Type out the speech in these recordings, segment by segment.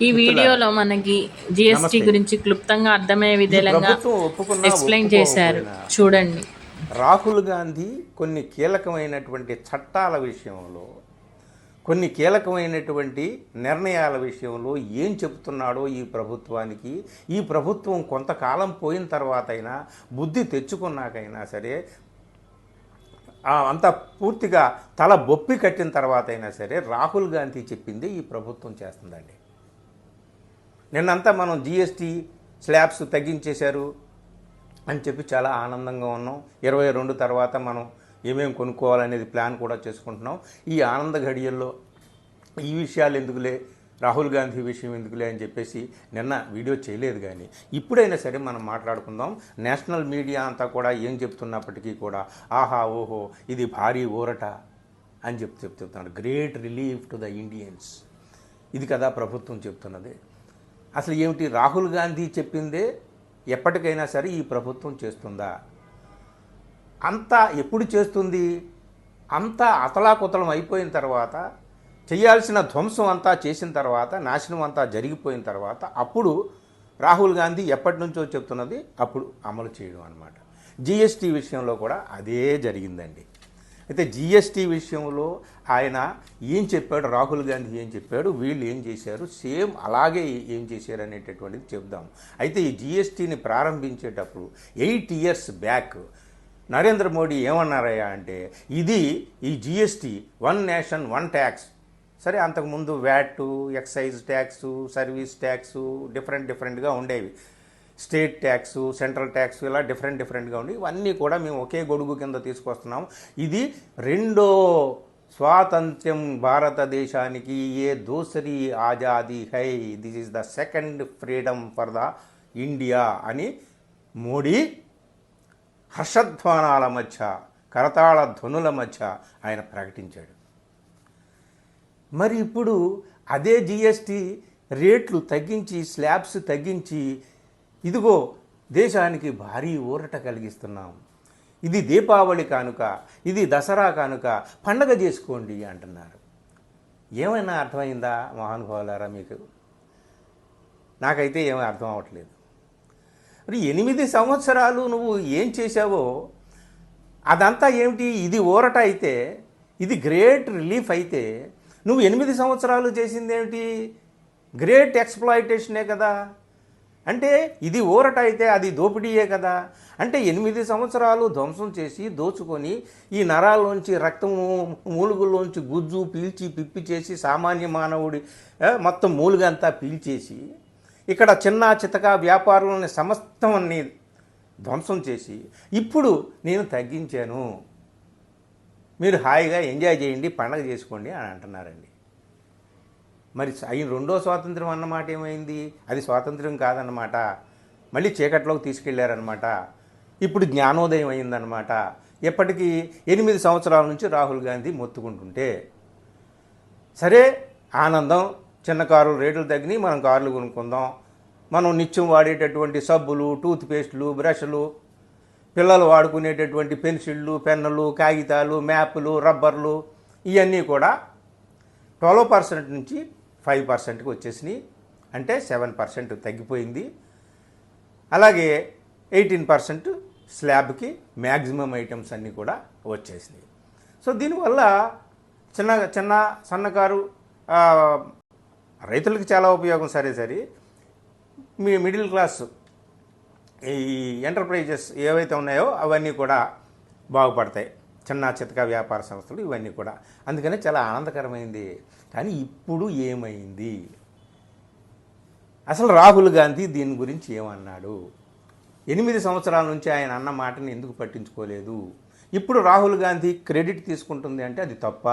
ఈ వీడియోలో మనకి జిఎస్టి గురించి క్లుప్తంగా అర్థమయ్యే విధంగా ఎక్స్ప్లెయిన్ చేశారు. చూడండి. రాహుల్ గాంధీ కొన్ని కీలకమైనటువంటి చట్టాల విషయంలో కొన్ని కీలకమైనటువంటి నిర్ణయాల విషయంలో ఏం చెప్తున్నాడో ఈ ప్రభుత్వానికి ఈ ప్రభుత్వం కొంతకాలం పోయిన తర్వాత అయినా బుద్ధి తెచ్చుకున్నాకైనా సరే అంతా పూర్తిగా తల బొప్పి కట్టిన తర్వాత అయినా సరే రాహుల్ గాంధీ చెప్పింది ఈ ప్రభుత్వం చేస్తుందండి. నిన్నంతా మనం జిఎస్టీ స్లాబ్స్ తగ్గించేశారు అని చెప్పి చాలా ఆనందంగా ఉన్నాం. ఇరవై రెండు తర్వాత మనం ఏమేమి కొనుక్కోవాలనేది ప్లాన్ కూడా చేసుకుంటున్నాం. ఈ ఆనంద ఘడియల్లో ఈ విషయాలు ఎందుకులే రాహుల్ గాంధీ విషయం ఎందుకులే అని చెప్పేసి నిన్న వీడియో చేయలేదు కానీ ఇప్పుడైనా సరే మనం మాట్లాడుకుందాం. నేషనల్ మీడియా అంతా కూడా ఏం చెప్తున్నప్పటికీ కూడా ఆహా ఓహో ఇది భారీ ఊరట అని చెప్పి చెప్తున్నాడు great relief to the Indians. ఇది కదా ప్రభుత్వం చెప్తున్నది. అసలు ఏమిటి? రాహుల్ గాంధీ చెప్పిందే ఎప్పటికైనా సరే ఈ ప్రభుత్వం చేస్తుందా? అంతా ఎప్పుడు చేస్తుంది? అంతా అతలాకుతలం అయిపోయిన తర్వాత చేయాల్సిన ధ్వంసం అంతా చేసిన తర్వాత నాశనం అంతా జరిగిపోయిన తర్వాత అప్పుడు రాహుల్ గాంధీ ఎప్పటి నుంచో చెప్తున్నది అప్పుడు అమలు చేయడం అనమాట జిఎస్టీ విషయంలో కూడా అదే జరిగిందండి. అయితే జిఎస్టీ విషయంలో ఆయన ఏం చెప్పాడు? రాహుల్ గాంధీ ఏం చెప్పాడు? వీళ్ళు ఏం చేశారు? సేమ్ అలాగే ఏం చేశారు అనేటటువంటిది చెప్దాం. అయితే ఈ జిఎస్టీని ప్రారంభించేటప్పుడు eight years back Narendra Modi ఏమన్నారయ్యా అంటే ఇది ఈ GST one nation one tax. సరే అంతకుముందు VAT excise tax service tax different డిఫరెంట్గా ఉండేవి. స్టేట్ ట్యాక్స్ సెంట్రల్ ట్యాక్స్ ఇలా డిఫరెంట్ డిఫరెంట్గా ఉండి ఇవన్నీ కూడా మేము ఒకే గొడుగు కింద తీసుకొస్తున్నాం ఇది రెండో స్వాతంత్ర్యం భారతదేశానికి ఏ దోసరి ఆజాదీ high this is the second freedom for the India అని మోడీ హర్షధ్వానాల మధ్య కరతాళ ధ్వనుల మధ్య ఆయన ప్రకటించాడు. మరి ఇప్పుడు అదే జిఎస్టీ రేట్లు తగ్గించి స్లాబ్స్ తగ్గించి ఇదిగో దేశానికి భారీ ఊరట కలిగిస్తున్నాం. ఇది దీపావళి కానుక ఇది దసరా కానుక పండగ చేసుకోండి అంటున్నారు. ఏమైనా అర్థమైందా మహానుభావులారా మీకు? నాకైతే ఏమీ అర్థం అవ్వట్లేదు. మరి ఎనిమిది సంవత్సరాలు నువ్వు ఏం చేశావో అదంతా ఏమిటి? ఇది ఊరట అయితే ఇది గ్రేట్ రిలీఫ్ అయితే నువ్వు ఎనిమిది సంవత్సరాలు చేసింది ఏమిటి గ్రేట్ ఎక్స్ప్లాయిటేషనే కదా. అంటే ఇది ఊరట అయితే అది దోపిడీయే కదా. అంటే ఎనిమిది సంవత్సరాలు ధ్వంసం చేసి దోచుకొని ఈ నరాల్లోంచి రక్తము మూలుగుల్లోంచి గుజ్జు పీల్చి పిప్పి చేసి సామాన్య మానవుడి మొత్తం మూలుగంతా పీల్చేసి ఇక్కడ చిన్న చితక వ్యాపారులని సమస్తమన్ని ధ్వంసం చేసి ఇప్పుడు నేను తగ్గించాను. మీరు హాయిగా ఎంజాయ్ చేయండి పండగ చేసుకోండి అని అంటున్నారండి. మరి అయిన రెండో స్వాతంత్రం అన్నమాట ఏమైంది? అది స్వాతంత్రం కాదన్నమాట. మళ్ళీ చీకట్లోకి తీసుకెళ్ళారనమాట ఇప్పుడు జ్ఞానోదయం అయిందనమాట ఎప్పటికీ ఎనిమిది సంవత్సరాల నుంచి రాహుల్ గాంధీ మొత్తుకుంటుంటే సరే ఆనందం చిన్న కారులు రేట్లు తగ్గినాయి మనం కార్లు కొనుక్కుందాం. మనం నిత్యం వాడేటటువంటి సబ్బులు టూత్ పేస్టులు బ్రష్లు పిల్లలు వాడుకునేటటువంటి పెన్సిళ్ళు పెన్నులు కాగితాలు మ్యాప్లు రబ్బర్లు ఇవన్నీ కూడా ట్వెల్వ్ పర్సెంట్ నుంచి ఫైవ్ పర్సెంట్కి వచ్చేసినాయి. అంటే సెవెన్ పర్సెంట్ తగ్గిపోయింది. అలాగే ఎయిటీన్ పర్సెంట్ స్లాబ్కి మ్యాక్సిమం ఐటమ్స్ అన్నీ కూడా వచ్చేసినాయి. సో దీనివల్ల చిన్న చిన్న సన్నకారు రైతులకు చాలా ఉపయోగం సరే సరే. మీ మిడిల్ క్లాస్ ఈ ఎంటర్ప్రైజెస్ ఏవైతే ఉన్నాయో అవన్నీ కూడా బాగుపడతాయి. చిన్న చితక వ్యాపార సంస్థలు ఇవన్నీ కూడా. అందుకనే చాలా ఆనందకరమైంది. కానీ ఇప్పుడు ఏమైంది? అసలు రాహుల్ గాంధీ దీని గురించి ఏమన్నాడు? ఎనిమిది సంవత్సరాల నుంచి ఆయన అన్న మాటని ఎందుకు పట్టించుకోలేదు? ఇప్పుడు రాహుల్ గాంధీ క్రెడిట్ తీసుకుంటుంది అంటే అది తప్ప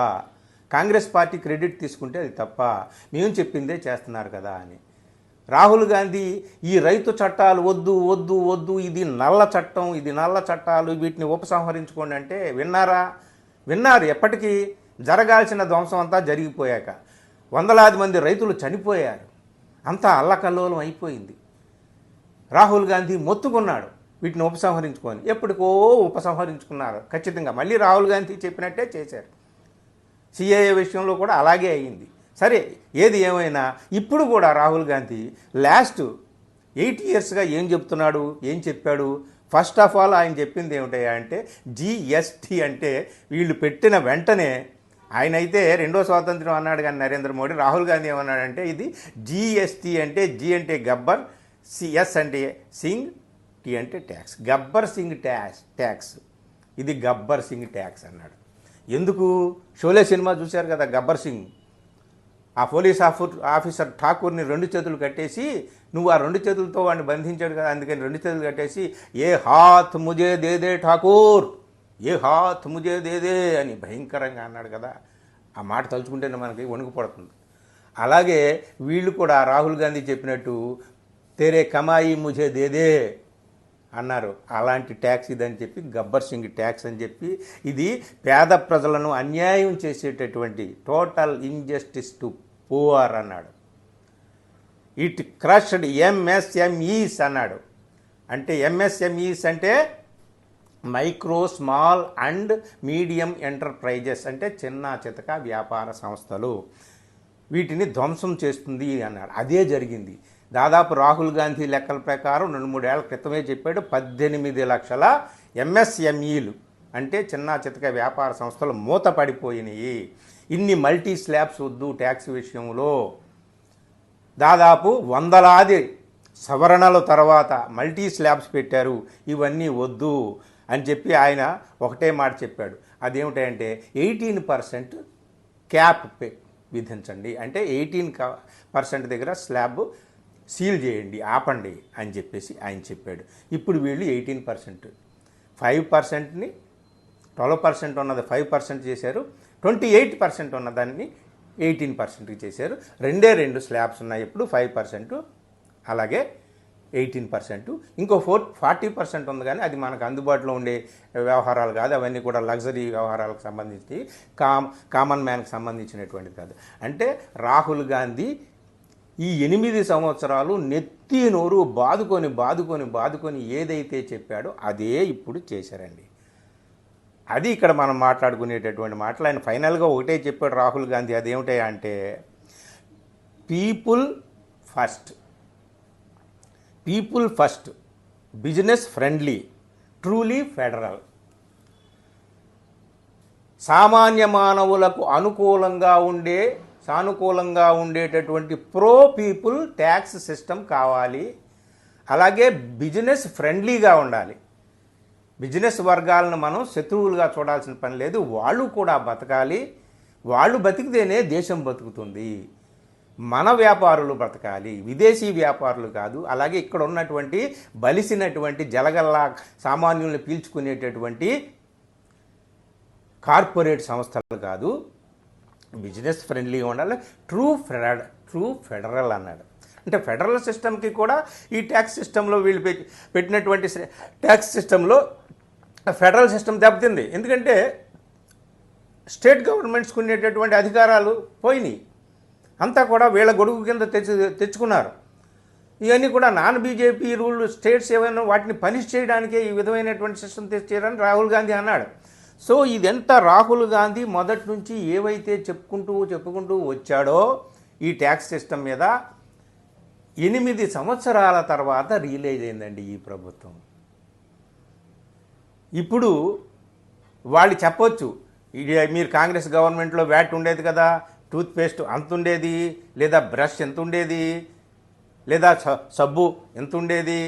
కాంగ్రెస్ పార్టీ క్రెడిట్ తీసుకుంటే అది తప్ప మేము చెప్పిందే చేస్తున్నారు కదా అని. రాహుల్ గాంధీ ఈ రైతు చట్టాలు వద్దు వద్దు వద్దు ఇది నల్ల చట్టం ఇది నల్ల చట్టాలు వీటిని ఉపసంహరించుకోండి అంటే విన్నారా? విన్నారు. ఎప్పటికీ జరగాల్సిన ధ్వంసం అంతా జరిగిపోయాక వందలాది మంది రైతులు చనిపోయారు. అంతా అల్లకల్లోలం అయిపోయింది. రాహుల్ గాంధీ మొత్తుకున్నాడు వీటిని ఉపసంహరించుకొని. ఎప్పటికో ఉపసంహరించుకున్నారు. ఖచ్చితంగా మళ్ళీ రాహుల్ గాంధీ చెప్పినట్టే చేశారు. సిఏఏ విషయంలో కూడా అలాగే అయింది. సరే ఏది ఏమైనా ఇప్పుడు కూడా రాహుల్ గాంధీ లాస్ట్ ఎయిట్ ఇయర్స్గా ఏం చెప్తున్నాడు ఏం చెప్పాడు? ఫస్ట్ ఆఫ్ ఆల్ ఆయన చెప్పింది ఏమిటయ్యా అంటే జిఎస్టీ అంటే వీళ్ళు పెట్టిన వెంటనే ఆయన అయితే రెండో స్వాతంత్రం అన్నాడు కానీ నరేంద్ర మోడీ రాహుల్ గాంధీ ఏమన్నాడంటే ఇది జిఎస్టీ అంటే జి అంటే గబ్బర్ సిఎస్ అంటే సింగ్ టీ అంటే tax. Gabbar Singh tax tax. ఇది గబ్బర్ సింగ్ ట్యాక్స్ అన్నాడు. ఎందుకు? షోలే సినిమా చూశారు కదా గబ్బర్ సింగ్. ఆ పోలీస్ ఆఫర్ ఆఫీసర్ ఠాకూర్ని రెండు చేతులు కట్టేసి నువ్వు ఆ రెండు చేతులతో వాడిని బంధించాడు కదా అందుకని రెండు చేతులు కట్టేసి ఏ హాత్ ముజే దేదే ఠాకూర్ ఏ హాత్ ముజే దేదే అని భయంకరంగా అన్నాడు కదా. ఆ మాట తలుచుకుంటేనే మనకి వణుకు పడుతుంది. అలాగే వీళ్ళు కూడా రాహుల్ గాంధీ చెప్పినట్టు తెరే కమాయి ముజే దేదే అన్నారు. అలాంటి ట్యాక్స్ ఇదని చెప్పి గబ్బర్ సింగ్ ట్యాక్స్ అని చెప్పి ఇది పేద ప్రజలను అన్యాయం చేసేటటువంటి టోటల్ ఇంజస్టిస్ టు పూఆర్ అన్నాడు. ఇట్ క్రష్డ్ ఎంఎస్ఎంఈస్ అన్నాడు. అంటే ఎంఎస్ఎంఈస్ అంటే micro small and medium enterprises అంటే చిన్న చితక వ్యాపార సంస్థలు. వీటిని ధ్వంసం చేస్తుంది అన్నాడు. అదే జరిగింది. దాదాపు రాహుల్ గాంధీ లెక్కల ప్రకారం రెండు మూడేళ్ళ క్రితమే చెప్పాడు పద్దెనిమిది లక్షల ఎంఎస్ఎంఈలు అంటే చిన్న చితక వ్యాపార సంస్థలు మూత పడిపోయినాయి ఇన్ని మల్టీ స్లాబ్స్ వద్దు ట్యాక్స్ విషయంలో. దాదాపు వందలాది సవరణల తర్వాత మల్టీ స్లాబ్స్ పెట్టారు. ఇవన్నీ వద్దు అని చెప్పి ఆయన ఒకటే మాట చెప్పాడు. అదేమిటంటే ఎయిటీన్ పర్సెంట్ క్యాప్ విధించండి. అంటే ఎయిటీన్ పర్సెంట్ దగ్గర స్లాబ్ సీల్ చేయండి ఆపండి అని చెప్పేసి ఆయన చెప్పాడు. ఇప్పుడు వీళ్ళు ఎయిటీన్ పర్సెంట్. ఫైవ్ పర్సెంట్ని ట్వెల్వ్ పర్సెంట్ ఉన్నది ఫైవ్ పర్సెంట్ చేశారు. ట్వంటీ ఎయిట్ పర్సెంట్ ఉన్న దాన్ని ఎయిటీన్ పర్సెంట్కి చేశారు. రెండే రెండు స్లాబ్స్ ఉన్నాయి ఇప్పుడు ఫైవ్ పర్సెంట్ అలాగే ఎయిటీన్ పర్సెంట్. ఇంకో ఫోర్ ఫార్టీ పర్సెంట్ ఉంది కానీ అది మనకు అందుబాటులో ఉండే వ్యవహారాలు కాదు అవన్నీ కూడా లగ్జరీ వ్యవహారాలకు సంబంధించి కామ్ కామన్ మ్యాన్కి సంబంధించినటువంటిది కాదు. అంటే రాహుల్ గాంధీ ఈ ఎనిమిది సంవత్సరాలు నెత్తి నోరు బాదుకొని బాదుకొని బాదుకొని ఏదైతే చెప్పాడో అదే ఇప్పుడు చేశారండి. అది ఇక్కడ మనం మాట్లాడుకునేటటువంటి మాటలు. ఆయన ఫైనల్గా ఒకటే చెప్పాడు రాహుల్ గాంధీ అదేమిటా అంటే people first. People first. Business friendly. Truly federal. సామాన్య మానవులకు అనుకూలంగా ఉండే సానుకూలంగా ఉండేటటువంటి ప్రో పీపుల్ ట్యాక్స్ సిస్టమ్ కావాలి. అలాగే బిజినెస్ ఫ్రెండ్లీగా ఉండాలి. బిజినెస్ వర్గాలను మనం శత్రువులుగా చూడాల్సిన పని లేదు. వాళ్ళు కూడా బతకాలి. వాళ్ళు బతికితేనే దేశం బతుకుతుంది. మన వ్యాపారులు బ్రతకాలి విదేశీ వ్యాపారులు కాదు. అలాగే ఇక్కడ ఉన్నటువంటి బలిసినటువంటి జలగల్లా సామాన్యుల్ని పీల్చుకునేటటువంటి కార్పొరేట్ సంస్థలు కాదు. బిజినెస్ ఫ్రెండ్లీగా ఉండాలి. ట్రూ ఫెడ ట్రూ ఫెడరల్ అన్నాడు. అంటే ఫెడరల్ సిస్టమ్కి కూడా ఈ ట్యాక్స్ సిస్టంలో వీళ్ళు పెట్టినటువంటి ట్యాక్స్ సిస్టంలో ఫెడరల్ సిస్టమ్ దెబ్బతింది. ఎందుకంటే స్టేట్ గవర్నమెంట్స్కి ఉండేటటువంటి అధికారాలు పోయినాయి. అంతా కూడా వీళ్ళ గొడుగు కింద తెచ్చు తెచ్చుకున్నారు. ఇవన్నీ కూడా నాన్ బీజేపీ రూల్ స్టేట్స్ ఏమైనా వాటిని పనిష్ చేయడానికే ఈ విధమైనటువంటి సిస్టమ్ తెచ్చారని రాహుల్ గాంధీ అన్నాడు. సో ఇదంతా రాహుల్ గాంధీ మొదటి నుంచి ఏవైతే చెప్పుకుంటూ చెప్పుకుంటూ వచ్చాడో ఈ ట్యాక్స్ సిస్టమ్ మీద ఎనిమిది సంవత్సరాల తర్వాత రియలైజ్ అయిందండి ఈ ప్రభుత్వం. ఇప్పుడు వాళ్ళు చెప్పొచ్చు ఇది మీరు కాంగ్రెస్ గవర్నమెంట్లో వ్యాట్ ఉండేది కదా టూత్పేస్ట్ అంత ఉండేది లేదా బ్రష్ ఎంత ఉండేది లేదా సబ్బు ఎంత ఉండేది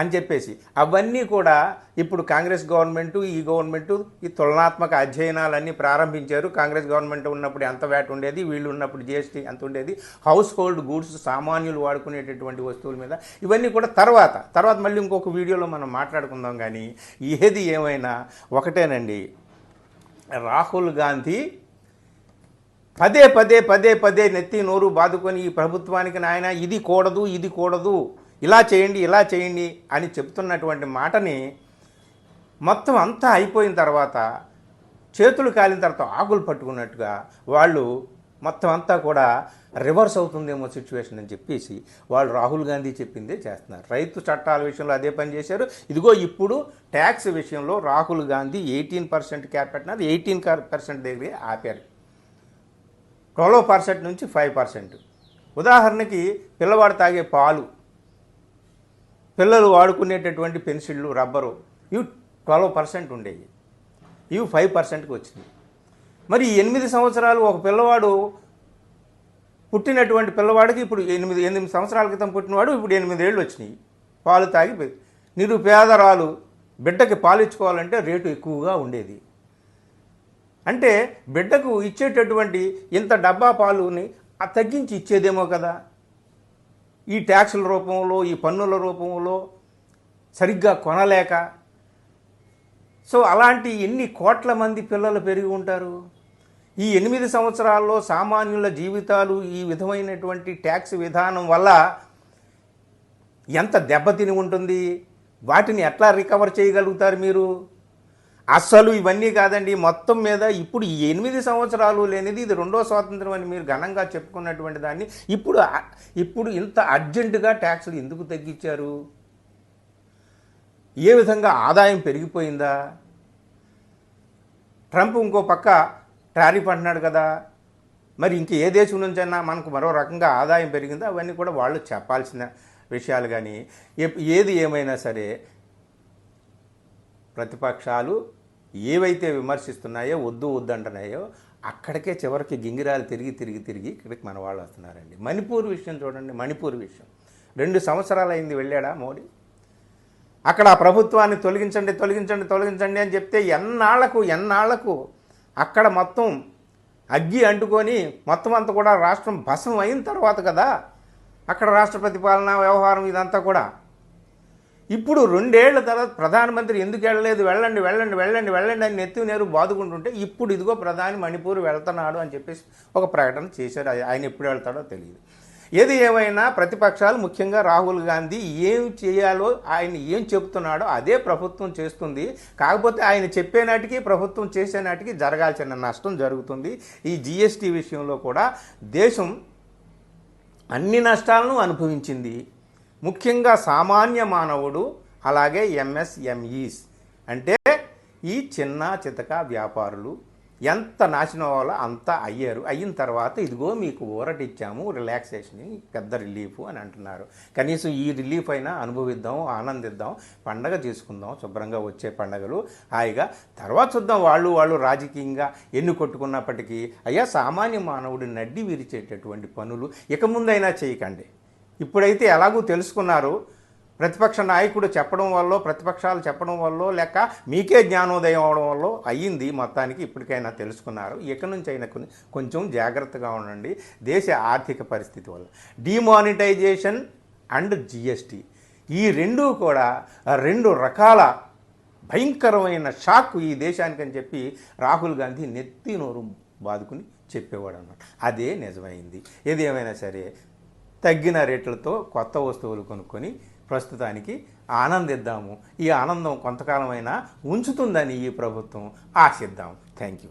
అని చెప్పేసి. అవన్నీ కూడా ఇప్పుడు కాంగ్రెస్ గవర్నమెంటు ఈ గవర్నమెంటు ఈ తులనాత్మక అధ్యయనాలన్నీ ప్రారంభించారు. కాంగ్రెస్ గవర్నమెంట్ ఉన్నప్పుడు ఎంత వ్యాట్ ఉండేది వీళ్ళు ఉన్నప్పుడు జిఎస్టీ ఎంత ఉండేది హౌస్ హోల్డ్ గూడ్స్ సామాన్యులు వాడుకునేటటువంటి వస్తువుల మీద. ఇవన్నీ కూడా తర్వాత తర్వాత మళ్ళీ ఇంకొక వీడియోలో మనం మాట్లాడుకుందాం కానీ ఏది ఏమైనా ఒకటేనండి. రాహుల్ గాంధీ పదే పదే పదే పదే నెత్తి నోరు బాదుకొని ఈ ప్రభుత్వానికి నాయన ఇది కూడదు ఇది కూడదు. ఇలా చేయండి ఇలా చేయండి అని చెప్తున్నటువంటి మాటని మొత్తం అంతా అయిపోయిన తర్వాత చేతులు కాలిన తర్వాత ఆకులు పట్టుకున్నట్టుగా వాళ్ళు మొత్తం అంతా కూడా రివర్స్ అవుతుందేమో సిచ్యువేషన్ అని చెప్పేసి వాళ్ళు రాహుల్ గాంధీ చెప్పిందే చేస్తున్నారు. రైతు చట్టాల విషయంలో అదే పని చేశారు. ఇదిగో ఇప్పుడు ట్యాక్స్ విషయంలో Rahul Gandhi eighteen percent cap పెట్టినది ఎయిటీన్ పర్సెంట్ దగ్గరే ఆపారు. ట్వెల్వ్ పర్సెంట్ నుంచి ఫైవ్ పర్సెంట్. ఉదాహరణకి పిల్లవాడు తాగే పాలు పిల్లలు వాడుకునేటటువంటి పెన్సిళ్ళు రబ్బరు ఇవి ట్వెల్వ్ పర్సెంట్ ఉండేవి. ఇవి ఫైవ్ పర్సెంట్కి వచ్చింది. మరి ఎనిమిది సంవత్సరాలు ఒక పిల్లవాడు పుట్టినటువంటి పిల్లవాడికి ఇప్పుడు ఎనిమిది ఎనిమిది సంవత్సరాల క్రితం పుట్టినవాడు ఇప్పుడు ఎనిమిది ఏళ్ళు వచ్చినాయి. పాలు తాగి నిరుపేదరాలు బిడ్డకి పాలు ఇచ్చుకోవాలంటే రేటు ఎక్కువగా ఉండేది. అంటే బిడ్డకు ఇచ్చేటటువంటి ఇంత డబ్బా పాలుని తగ్గించి ఇచ్చేదేమో కదా. ఈ ట్యాక్సుల రూపంలో ఈ పన్నుల రూపంలో సరిగ్గా కొనలేక సో అలాంటి ఎన్ని కోట్ల మంది పిల్లలు పెరిగి ఉంటారు? ఈ ఎనిమిది సంవత్సరాల్లో సామాన్యుల జీవితాలు ఈ విధమైనటువంటి ట్యాక్స్ విధానం వల్ల ఎంత దెబ్బతిని ఉంటుంది? వాటిని ఎట్లా రికవర్ చేయగలుగుతారు మీరు? అస్సలు ఇవన్నీ కాదండి. మొత్తం మీద ఇప్పుడు ఎనిమిది సంవత్సరాలు లేనిది ఇది రెండో స్వాతంత్రం అని మీరు ఘనంగా చెప్పుకున్నటువంటి దాన్ని ఇప్పుడు ఇప్పుడు ఇంత అర్జెంటుగా ట్యాక్సులు ఎందుకు తగ్గించారు? ఏ విధంగా ఆదాయం పెరిగిపోయిందా? ట్రంప్ ఇంకో పక్క టారిఫ్ అంటున్నాడు కదా. మరి ఇంక ఏ దేశం నుంచైనా మనకు మరో రకంగా ఆదాయం పెరిగిందో? అవన్నీ కూడా వాళ్ళు చెప్పాల్సిన విషయాలు కానీ ఏది ఏమైనా సరే ప్రతిపక్షాలు ఏవైతే విమర్శిస్తున్నాయో వద్దు వద్దు అంటున్నాయో అక్కడికే చివరికి గింగిరాలు తిరిగి తిరిగి తిరిగి ఇక్కడికి మన వాళ్ళు వస్తున్నారండి. మణిపూర్ విషయం చూడండి మణిపూర్ విషయం. రెండు సంవత్సరాలు అయింది వెళ్ళాడా మోడీ? అక్కడ ఆ ప్రభుత్వాన్ని తొలగించండి తొలగించండి తొలగించండి అని చెప్తే ఎన్నాళ్ళకు ఎన్నాళ్ళకు అక్కడ మొత్తం అగ్గి అంటుకొని మొత్తం అంతా కూడా రాష్ట్రం భసం అయిన తర్వాత కదా అక్కడ రాష్ట్ర ప్రతిపాలన వ్యవహారం ఇదంతా కూడా. ఇప్పుడు రెండేళ్ళ తర్వాత ప్రధానమంత్రి ఎందుకు వెళ్ళలేదు? వెళ్ళండి వెళ్ళండి వెళ్ళండి వెళ్ళండి అని నెత్తి నేరు బాదుకుంటుంటే ఇప్పుడు ఇదిగో ప్రధాని మణిపూర్ వెళ్తున్నాడు అని చెప్పేసి ఒక ప్రకటన చేశారు. ఆయన- ఆయన ఎప్పుడు వెళ్తాడో తెలియదు. ఏది ఏమైనా ప్రతిపక్షాలు ముఖ్యంగా రాహుల్ గాంధీ ఏం చేయాలో ఆయన ఏం చెబుతున్నాడో అదే ప్రభుత్వం చేస్తుంది. కాకపోతే ఆయన చెప్పే నాటికి ప్రభుత్వం చేసే నాటికి జరగాల్సిన నష్టం జరుగుతుంది. ఈ జిఎస్టీ విషయంలో కూడా దేశం అన్ని నష్టాలను అనుభవించింది. ముఖ్యంగా సామాన్య మానవుడు అలాగే ఎంఎస్ఎంఈస్. అంటే ఈ చిన్న చితక వ్యాపారులు ఎంత నాశనం అవ్వాలో అంత అయ్యారు. అయిన తర్వాత ఇదిగో మీకు ఊరటిచ్చాము రిలాక్సేషన్ పెద్ద రిలీఫ్ అని అంటున్నారు. కనీసం ఈ రిలీఫ్ అయినా అనుభవిద్దాం ఆనందిద్దాం పండగ చేసుకుందాం శుభ్రంగా వచ్చే పండగలు. హాయిగా తర్వాత చూద్దాం వాళ్ళు వాళ్ళు రాజకీయంగా ఎన్ని కొట్టుకున్నప్పటికీ. అయ్యా సామాన్య మానవుడు నడ్డి విరిచేటటువంటి పనులు ఇక ముందైనా చేయకండి. ఇప్పుడైతే ఎలాగూ తెలుసుకున్నారు ప్రతిపక్ష నాయకుడు చెప్పడం వల్ల ప్రతిపక్షాలు చెప్పడం వల్ల లేక మీకే జ్ఞానోదయం అవడం వల్ల అయ్యింది మొత్తానికి ఇప్పటికైనా తెలుసుకున్నారు. ఇక నుంచి అయినా కొన్ని కొంచెం జాగ్రత్తగా ఉండండి. దేశ ఆర్థిక పరిస్థితి వల్ల. Demonetisation and GST. ఈ రెండూ కూడా రెండు రకాల భయంకరమైన షాక్ ఈ దేశానికి అని చెప్పి రాహుల్ గాంధీ నెత్తి నోరు బాదుకుని చెప్పేవాడు అన్నమాట అదే నిజమైంది. ఏదేమైనా సరే తగ్గిన రేట్లతో కొత్త వస్తువులు కొనుక్కొని ప్రస్తుతానికి ఆనందిద్దాము. ఈ ఆనందం కొంతకాలమైనా ఉంచుతుందని ఈ ప్రభుత్వం ఆశిద్దాం. Thank you.